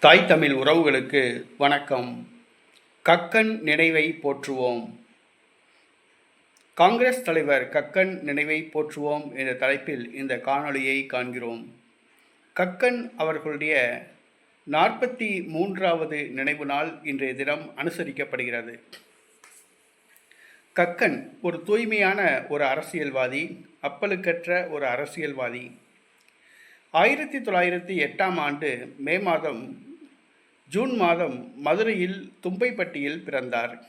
தாய் தமிழ் உறவுகளுக்கு வணக்கம். கக்கன் நினைவை போற்றுவோம். காங்கிரஸ் தலைவர் கக்கன் நினைவை போற்றுவோம் என்ற தலைப்பில் இந்த காணொளியை காண்கிறோம். கக்கன் அவர்களுடைய நாற்பத்தி மூன்றாவது நினைவு நாள் இன்றைய தினம் அனுசரிக்கப்படுகிறது. கக்கன் ஒரு தூய்மையான ஒரு அரசியல்வாதி அப்பலுக்கற்ற ஒரு அரசியல்வாதி. ஆயிரத்தி தொள்ளாயிரத்தி எட்டாம் ஆண்டு மே மாதம் ஜூன் மாதம் மதுரையில் தும்பைப்பட்டியில் பிறந்தார்.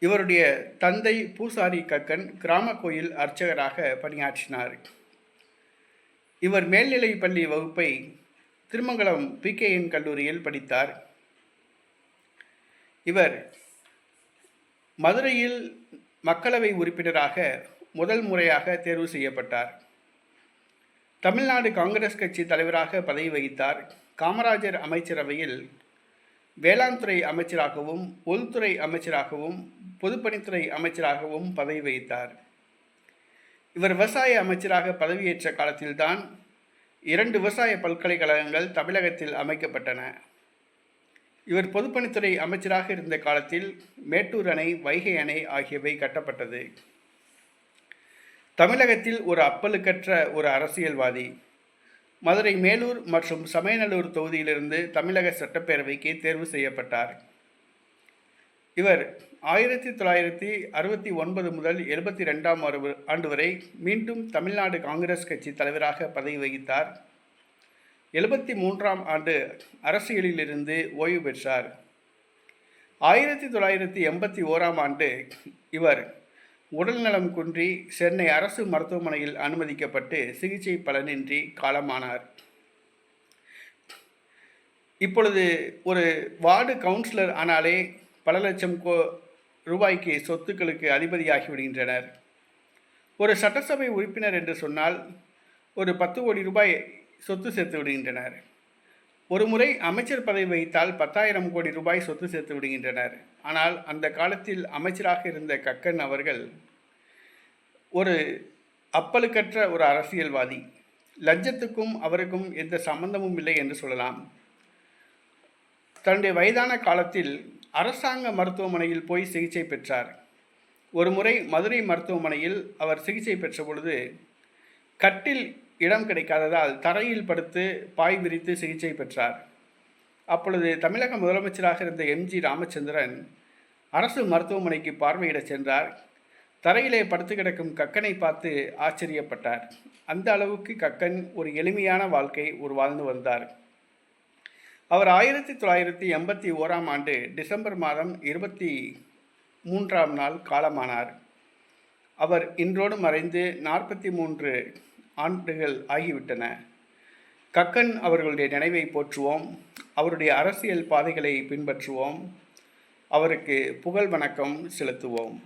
இவருடைய தந்தை பூசாரி கக்கன் கிராம கோயில் அர்ச்சகராக பணியாற்றினார். இவர் மேல்நிலைப் பள்ளி வகுப்பை திருமங்கலம் பிகேஎன் கல்லூரியில் படித்தார். இவர் மதுரையில் மக்களவை உறுப்பினராக முதல் முறையாக தேர்வு செய்யப்பட்டார். தமிழ்நாடு காங்கிரஸ் கட்சி தலைவராக பதவி வகித்தார். காமராஜர் அமைச்சரவையில் வேளாண் துறை அமைச்சராகவும் உள்துறை அமைச்சராகவும் பொதுப்பணித்துறை அமைச்சராகவும் பதவி வகித்தார். இவர் விவசாய அமைச்சராக பதவியேற்ற காலத்தில்தான் இரண்டு விவசாய பல்கலைக்கழகங்கள் தமிழகத்தில் அமைக்கப்பட்டன. இவர் பொதுப்பணித்துறை அமைச்சராக இருந்த காலத்தில் மேட்டூர் அணை வைகை அணை ஆகியவை கட்டப்பட்டது. தமிழகத்தில் ஒரு அப்பலுக்கற்ற ஒரு அரசியல்வாதி. மதுரை மேலூர் மற்றும் சமயநல்லூர் தொகுதியிலிருந்து தமிழக சட்டப்பேரவைக்கு தேர்வு செய்யப்பட்டார். இவர் ஆயிரத்தி தொள்ளாயிரத்தி அறுபத்தி ஒன்பது முதல் எழுபத்தி ரெண்டாம் ஆண்டு வரை மீண்டும் தமிழ்நாடு காங்கிரஸ் கட்சி தலைவராக பதவி வகித்தார். எழுபத்தி மூன்றாம் ஆண்டு அரசியலிலிருந்து ஓய்வு பெற்றார். ஆயிரத்தி தொள்ளாயிரத்தி எண்பத்தி ஓராம் ஆண்டு இவர் உடல்நலம் குன்றி சென்னை அரசு மருத்துவமனையில் அனுமதிக்கப்பட்டு சிகிச்சை பலனின்றி காலமானார். இப்பொழுது ஒரு வார்டு கவுன்சிலர் ஆனாலே பல லட்சம் கோ ரூபாய்க்கு சொத்துக்களுக்கு அதிபதியாகி விடுகின்றனர். ஒரு சட்டசபை உறுப்பினர் என்று சொன்னால் ஒரு பத்து கோடி ரூபாய் சொத்து சேர்த்து விடுகின்றனர். ஒரு முறை அமைச்சர் பதவி வைத்தால் பத்தாயிரம் கோடி ரூபாய் சொத்து சேர்த்து விடுகின்றனர். ஆனால் அந்த காலத்தில் அமைச்சராக இருந்த கக்கன் அவர்கள் ஒரு அப்பலுக்கற்ற ஒரு அரசியல்வாதி. லஞ்சத்துக்கும் அவருக்கும் எந்த சம்பந்தமும் இல்லை என்று சொல்லலாம். தன்னுடைய வயதான காலத்தில் அரசாங்க மருத்துவமனையில் போய் சிகிச்சை பெற்றார். ஒரு முறை மதுரை மருத்துவமனையில் அவர் சிகிச்சை பெற்ற பொழுது கட்டில் இடம் கிடைக்காததால் தரையில் படுத்து பாய் விரித்து சிகிச்சை பெற்றார். அப்பொழுது தமிழக முதலமைச்சராக இருந்த எம்ஜி ராமச்சந்திரன் அரசு மருத்துவமனைக்கு பார்வையிட சென்றார். தரையிலே படுத்து கிடக்கும் கக்கனை பார்த்து ஆச்சரியப்பட்டார். அந்த அளவுக்கு கக்கன் ஒரு எளிமையான வாழ்க்கை ஒரு வாழ்ந்து வந்தார். அவர் ஆயிரத்தி தொள்ளாயிரத்தி எண்பத்தி ஓராம் ஆண்டு டிசம்பர் மாதம் இருபத்தி மூன்றாம் நாள் காலமானார். அவர் இன்றோடு மறைந்து நாற்பத்தி மூன்று ஆண்டுகள் ஆகிவிட்டன. கக்கன் அவர்களுடைய நினைவை போற்றுவோம். அவருடைய அரசியல் பாதைகளை பின்பற்றுவோம். அவருக்கு புகழ் வணக்கம் செலுத்துவோம்.